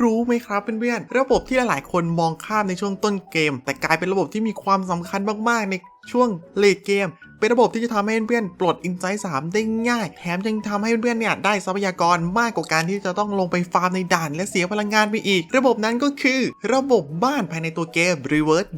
รู้ไหมครับเพื่อนๆระบบที่หลายๆคนมองข้ามในช่วงต้นเกม แต่กลายเป็นระบบที่มีความสำคัญมากๆ ใน ช่วงเลดเกม เป็นระบบที่จะทำให้เพื่อนๆปลดอินไซต์3ได้ง่าย แถมยังทำให้เพื่อนๆเนี่ยได้ทรัพยากรมากกว่าการที่จะต้องลงไปฟาร์มในด่าน และเสียพลังงานไปอีก ระบบนั้นก็คือ ระบบบ้านภายในตัวเกม Reverse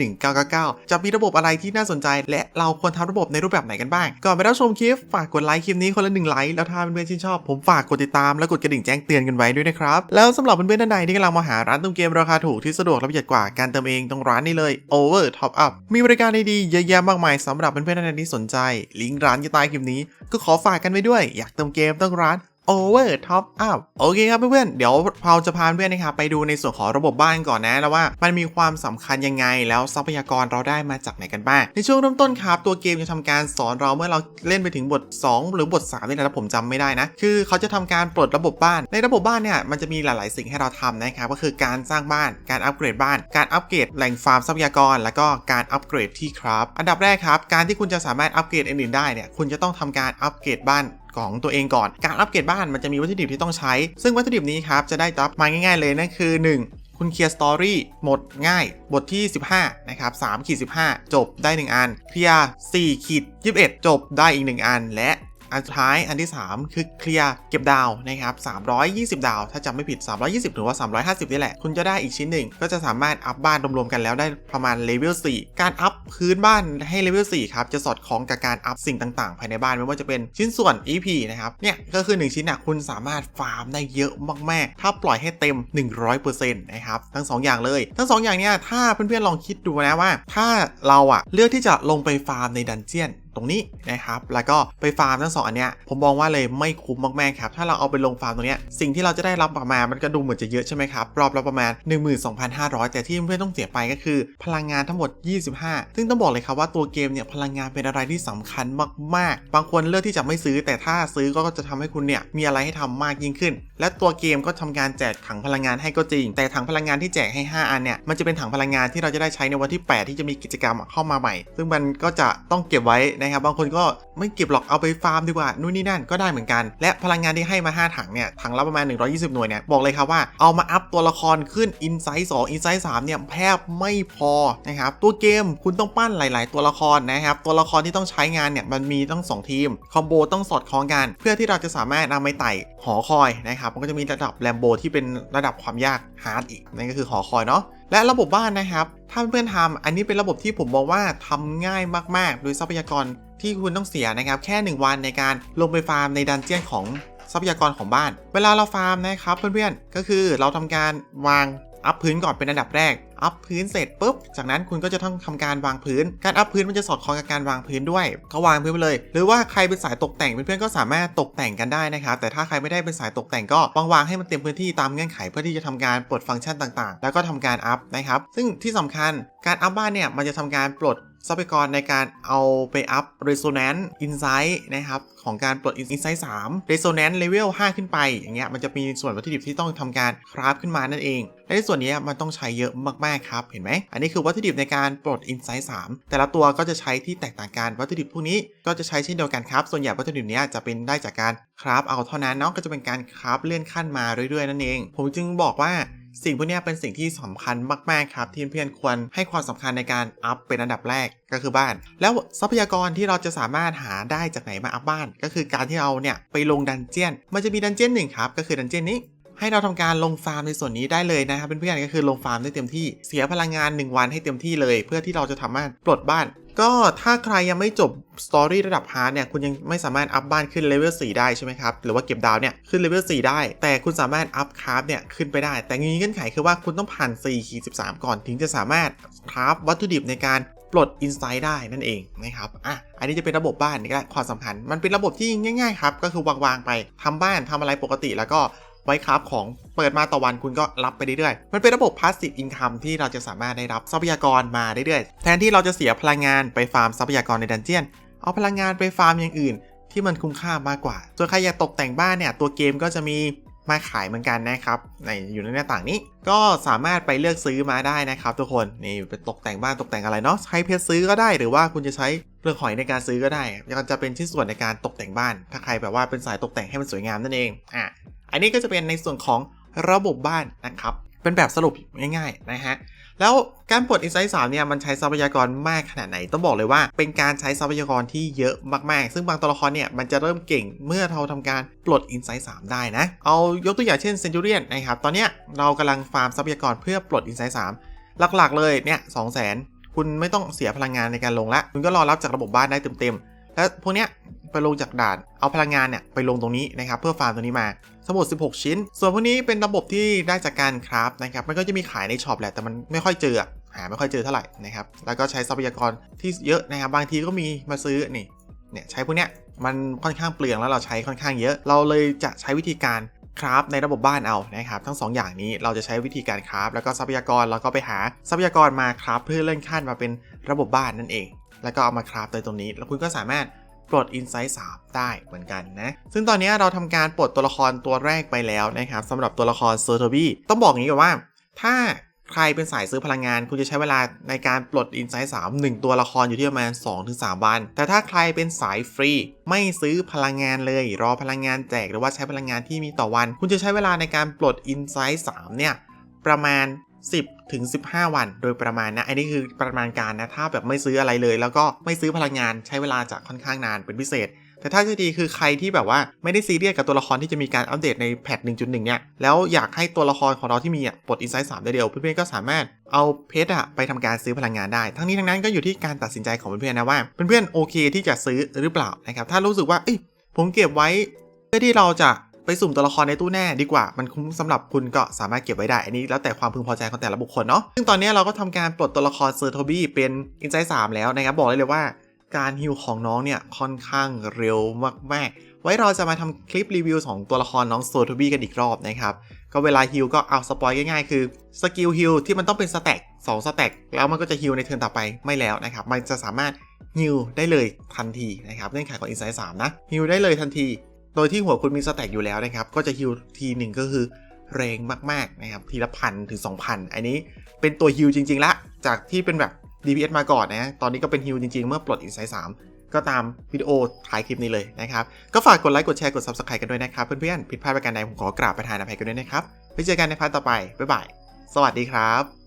1999 จะมีระบบอะไรที่น่าสนใจ และเราควรทำระบบในรูปแบบไหนกันบ้าง ก่อนไปรับชมคลิปฝากกดไลค์คลิปนี้คนละหนึ่งไลค์แล้วถ้าเพื่อนๆชื่นชอบผมฝากกดติดตามและกดกระดิ่งแจ้งเตือนกันไว้ด้วยนะครับแล้วสำหรับเพื่อนๆท่านใดที่กำลังมาหาร้านเติมเกมราคาถูกที่สะดวกและประหยัดกว่าการเติมเองตรงร้านนี้เลย Over Top Up มีบริการดีๆเยอะแยะมากมายสำหรับเพื่อนๆท่านใดที่สนใจ ลิงก์ร้านอยู่ใต้คลิปนี้ ก็ขอฝากกันไว้ด้วย อยากเติมเกมต้องร้าน Over Top Up โอเคครับเพื่อนๆเดี๋ยวเราจะพาเพื่อนนะครับไปดูในส่วนของระบบบ้านก่อนนะแล้วว่ามันมีความสำคัญยังไงแล้วทรัพยากรเราได้มาจากไหนกันบ้างในช่วงเริ่มต้นครับตัวเกมจะทำการสอนเราเมื่อเราเล่นไปถึงบท 2 หรือบท3นี่นะผมจำไม่ได้นะ คือเขาจะทำการปลดระบบบ้าน ในระบบบ้านเนี่ยมันจะมีหลาย ๆ สิ่งให้เราทำนะครับก็คือการสร้างบ้านการอัปเกรดบ้าน การอัปเกรดแหล่งฟาร์มทรัพยากร แล้วก็การอัปเกรดที่ครับ อันดับแรกครับการที่คุณจะสามารถอัปเกรดอื่นๆได้เนี่ยคุณจะต้องทำการอัปเกรดบ้าน ของตัวเองก่อน การอัปเกรดบ้านมันจะมีวัตถุดิบที่ต้องใช้ ซึ่งวัตถุดิบนี้ครับจะได้รับมาง่าย ๆเลยนั่นคือ 1คุณเคลียร์สตอรี่หมดง่าย บทที่ 15 นะครับ3ขีด15 จบได้ 1 อัน เคลียร์4ขีด21 จบได้อีก 1 อัน และ อันสุดท้ายอันที่ 3 คือเคลียร์เก็บดาวนะครับ320 ดาว ถ้าจำไม่ผิด 320 หรือว่า 350 นี่แหละ คุณจะได้อีกชิ้นหนึ่ง ก็จะสามารถอัพบ้านรวมๆกันแล้วได้ประมาณเลเวล 4 การอัพพื้นบ้านให้เลเวล 4 ครับ จะสอดคล้องกับการอัพสิ่งต่างๆ ภายในบ้านไม่ว่าจะเป็นชิ้นส่วน EP นะครับ เนี่ยก็คือ 1 ชิ้นน่ะคุณสามารถฟาร์มได้เยอะมากๆ ถ้าปล่อยให้เต็ม 100%นะครับ ทั้ง 2 อย่างเลย ทั้ง 2 อย่างเนี้ยถ้าเพื่อนๆลองคิดดูนะว่า ถ้าเราอะเลือกที่จะลงไปฟาร์มในดันเจียน ตรงนี้นะครับ แล้วก็ไปฟาร์มทั้งสองอันเนี้ยผมมองว่าเลยไม่คุ้มมากๆครับ ถ้าเราเอาไปลงฟาร์มตรงเนี้ยสิ่งที่เราจะได้รับประมาณมันก็ดูเหมือนจะเยอะใช่ไหมครับ รอบละประมาณ 12,500 แต่ที่เพื่อนต้องเสียไปก็คือ พลังงานทั้งหมด 25 ซึ่งต้องบอกเลยครับว่าตัวเกมเนี่ยพลังงานเป็นอะไรที่สำคัญมากๆ บางคนเลือกที่จะไม่ซื้อ แต่ถ้าซื้อก็จะทำให้คุณเนี่ยมีอะไรให้ทำมากยิ่งขึ้น และตัวเกมก็ทำการแจกถังพลังงานให้ก็จริง แต่ถังพลังงานที่แจกให้ 5 อันเนี่ยมันจะเป็นถังพลังงานที่เราจะได้ใช้ในวันที่ 8 ที่จะมีกิจกรรมเข้ามาใหม่ ซึ่งมันก็จะต้องเก็บไว้นะครับบางคนก็ไม่เก็บหรอกเอาไปฟาร์มดีกว่านู่นนี่นั่นก็ได้เหมือนกัน และพลังงานที่ให้มา 5 ถังเนี่ยถังละประมาณ 120 หน่วยเนี่ยบอกเลยครับว่าเอามาอัพตัวละครขึ้น Insight 2 Insight 3เนี่ยแทบไม่พอนะครับตัวเกมคุณต้องปั้นหลาย ๆ ตัวละครนะครับตัวละครที่ต้องใช้งานเนี่ยมันมีตั้ง2 ทีมคอมโบต้องสอดคล้องกัน เพื่อที่เราจะสามารถนำไปไต่หอคอยนะครับมันก็จะมีระดับแลมโบที่เป็นระดับความยากฮาร์ดอีกนั่นก็คือหอคอยเนาะและระบบบ้านนะครับ ถ้าเพื่อนๆทำอันนี้เป็นระบบที่ผมบอกว่าทำง่ายมากๆ โดยทรัพยากรที่คุณต้องเสียนะครับ แค่ 1 วันในการลงไปฟาร์มในดันเจียนของทรัพยากรของบ้าน เวลาเราฟาร์มนะครับเพื่อนๆ ก็คือเราทำการวาง อัพพื้นก่อนเป็นอันดับแรก อัพพื้นเสร็จปุ๊บ จากนั้นคุณก็จะต้องทำการวางพื้น การอัพพื้นมันจะสอดคล้องกับการวางพื้นด้วยก็วางพื้นไปเลย หรือว่าใครเป็นสายตกแต่งเพื่อนๆก็สามารถตกแต่งกันได้นะครับแต่ถ้าใครไม่ได้เป็นสายตกแต่งก็วางวางให้มันเต็มพื้นที่ตามเงื่อนไขเพื่อที่จะทำการปลดฟังก์ชันต่างๆ แล้วก็ทำการอัพนะครับซึ่งที่สำคัญการอัพบ้านเนี่ยมันจะทำการปลด ทรัพยากรในการเอาไปอัพ Resonance Insight นะครับ ของการปลด Insight 3 Resonance Level 5 ขึ้นไป อย่างเงี้ยมันจะมีส่วนวัตถุดิบที่ต้องทำการคราฟขึ้นมานั่นเอง และในส่วนนี้มันต้องใช้เยอะมาก ๆ ครับ เห็นไหม อันนี้คือวัตถุดิบในการปลด Insight 3 แต่ละตัวก็จะใช้ที่แตกต่างกันวัตถุดิบพวกนี้ก็จะใช้เช่นเดียวกันครับ ส่วนใหญ่วัตถุดิบเนี้ยจะเป็นได้จากการคราฟเอาเท่านั้นเนาะก็จะเป็นการคราฟเลื่อนขั้นมาเรื่อยๆนั่นเอง ผมจึงบอกว่า สิ่งพวกนี้เป็นสิ่งที่สำคัญมากๆครับที่เพื่อนควรให้ความสำคัญในการอัพเป็นอันดับแรกก็คือบ้าน แล้วทรัพยากรที่เราจะสามารถหาได้จากไหนมาอัพบ้าน ก็คือการที่เราเนี่ยไปลงดันเจียน มันจะมีดันเจียนหนึ่งครับก็คือดันเจียนนี้ ให้เราทำการลงฟาร์มในส่วนนี้ได้เลยนะครับเพื่อนๆก็คือลงฟาร์มได้เต็มที่เสียพลังงาน 1 วันให้เต็มที่เลย เพื่อที่เราจะทำารถปลดบ้านก็ถ้าใครยังไม่จบสตอรี่ระดับฮาร์ดเนี่ยคุณยังไม่สามารถอัพบ้านขึ้นเลเวล4ได้ใช่ไหมครับ หรือว่าเก็บดาวเนี่ยขึ้นเลเวล4ได้ แต่คุณสามารถอัพคราฟเนี่ยขึ้นไปได้ แต่มีเงื่อนไขคือว่าคุณต้องผ่าน4ขีด13 ก่อนถึงจะสามารถคราฟวัตถุดิบในการปลดอินไซด์ได้นั่นเองนะครับอะอันนี้จะเป็นระบบบ้านนี่ก็ความสำคัญ มันเป็นระบบที่ง่ายๆครับก็คือวางๆไปทำบ้านทำอะไรปกติแล้วก็ ไว้คราฟของเปิดมาต่อวันคุณก็รับไปเรื่อยๆ มันเป็นระบบ passive income ที่เราจะสามารถได้รับทรัพยากรมาเรื่อยๆ แทนที่เราจะเสียพลังงานไปฟาร์มทรัพยากรในดันเจียน เอาพลังงานไปฟาร์มอย่างอื่น ที่มันคุ้มค่ามากกว่า ส่วนใครอยากตกแต่งบ้านเนี่ย ตัวเกมก็จะมีมาขายเหมือนกันนะครับในอยู่ในหน้าต่างนี้ ก็สามารถไปเลือกซื้อมาได้นะครับ ทุกคนนี่ไปตกแต่งบ้านตกแต่งอะไรเนาะใช้เพชรซื้อก็ได้หรือว่าคุณจะใช้เปลือกหอยในการซื้อก็ได้ก็จะเป็นชิ้นส่วนในการตกแต่งบ้าน ถ้าใครแบบว่าเป็นสายตกแต่งให้มันสวยงามนั่นเองอะ อันนี้ก็จะเป็นในส่วนของระบบบ้านนะครับ เป็นแบบสรุปง่ายๆนะฮะ แล้วการปลด Insight 3เนี่ยมันใช้ทรัพยากรมากขนาดไหน ต้องบอกเลยว่าเป็นการใช้ทรัพยากรที่เยอะมากๆ ซึ่งบางตัวละครเนี่ยมันจะเริ่มเก่งเมื่อเราทำการปลด Insight 3ได้นะ เอายกตัวอย่างเช่น Centurion นะครับ ตอนเนี้ยเรากำลังฟาร์มทรัพยากรเพื่อปลด Insight 3หลักๆเลยเนี่ย2 0 0 0 0 0คุณไม่ต้องเสียพลังงานในการลงละ คุณก็รอรับจากระบบบ้านได้เต็มๆ แล้วพวกเนี้ยไปลงจากด่าน เอาพลังงานเนี่ยไปลงตรงนี้นะครับเพื่อฟาร์มตรงนี้มาสมุด16 ชิ้น ส่วนพวกนี้เป็นระบบที่ได้จากการคราฟนะครับมันก็จะมีขายในช็อปแหละแต่มันไม่ค่อยเจอหาไม่ค่อยเจอเท่าไหร่นะครับแล้วก็ใช้ทรัพยากรที่เยอะนะครับบางทีก็มีมาซื้อนี่เนี่ยใช้พวกเนี้ยมันค่อนข้างเปลืองแล้วเราใช้ค่อนข้างเยอะ เราเลยจะใช้วิธีการคราฟในระบบบ้านเอานะครับทั้ง 2 อย่างนี้เราจะใช้วิธีการคราฟแล้วก็ทรัพยากรเราก็ไปหาทรัพยากรมาคราฟเพื่อเลื่อนขั้นมาเป็นระบบบ้านนั่นเอง แล้วก็เอามาคราฟในตรงนี้ แล้วคุณก็สามารถปลด Insight 3 ได้เหมือนกันนะ ซึ่งตอนนี้เราทำการปลดตัวละครตัวแรกไปแล้วนะครับสำหรับตัวละครเซอร์โทบีต้องบอกอย่างนี้ก่อนว่า ถ้าใครเป็นสายซื้อพลังงาน คุณจะใช้เวลาในการปลด Insight 3 1 ตัวละครอยู่ที่ประมาณ 2-3 วัน แต่ถ้าใครเป็นสายฟรี ไม่ซื้อพลังงานเลย รอพลังงานแจกหรือว่าใช้พลังงานที่มีต่อวัน คุณจะใช้เวลาในการปลด Insight 3 เนี่ยประมาณ 10ถึง15 วันโดยประมาณนะ อันนี้คือประมาณการนะ ถ้าแบบไม่ซื้ออะไรเลย แล้วก็ไม่ซื้อพลังงานใช้เวลาจะค่อนข้างนานเป็นพิเศษ แต่ถ้าจะดีคือใครที่แบบว่าไม่ได้ซีเรียสกับตัวละครที่จะมีการอัปเดตในแพท1.1 เนี่ย แล้วอยากให้ตัวละครของเราที่มีอะปลด Insight 3ได้เดียว เพื่อนๆก็สามารถเอาเพชรอะไปทำการซื้อพลังงานได้ ทั้งนี้ทั้งนั้นก็อยู่ที่การตัดสินใจของเพื่อนๆนะว่าเพื่อนๆโอเคที่จะซื้อหรือเปล่านะครับ ถ้ารู้สึกว่าเอ้ยผมเก็บไว้เพื่อที่เราจะ ไปสุ่มตัวละครในตู้แน่ดีกว่า มันคุ้มสำหรับคุณก็สามารถเก็บไว้ได้ อันนี้แล้วแต่ความพึงพอใจของแต่ละบุคคลเนาะ ซึ่งตอนนี้เราก็ทำการปลดตัวละครเซอร์โทบี้เป็น Insight 3แล้วนะครับ บอกได้เลยว่าการฮิลของน้องเนี่ยค่อนข้างเร็วมากๆ ไว้เราจะมาทำคลิปรีวิวของตัวละครน้องเซอร์โทบี้กันอีกรอบนะครับ ก็เวลาฮิลก็เอาสปอยง่ายๆ คือสกิลฮิลที่มันต้องเป็นสแต็ก2สแต็กแล้วมันก็จะฮิลในเทิร์นต่อไปไม่แล้วนะครับ มันจะสามารถฮิลได้เลยทันทีนะครับเงื่อนไขของ Insight 3นะฮิลได้เลยทันที โดยที่หัวคุณมีสแต็กอยู่แล้วนะครับ ก็จะฮิลทีหนึ่งก็คือแรงมากๆนะครับ ทีละพันถึง 2,000 อันนี้เป็นตัวฮิลจริง ๆ ละ จากที่เป็นแบบ DPS มาก่อนนะ ตอนนี้ก็เป็นฮิลจริง ๆ เมื่อปลด Insight 3ก็ตามวิดีโอท้ายคลิปนี้เลยนะครับ ก็ฝากกดไลค์กดแชร์กด Subscribe กันด้วยนะครับ เพื่อนๆ ผิดพลาดประการใดผมขอกราบประทานอภัยกันด้วยนะครับ ไว้เจอกันในพาร์ทต่อไป บ๊ายบาย สวัสดีครับ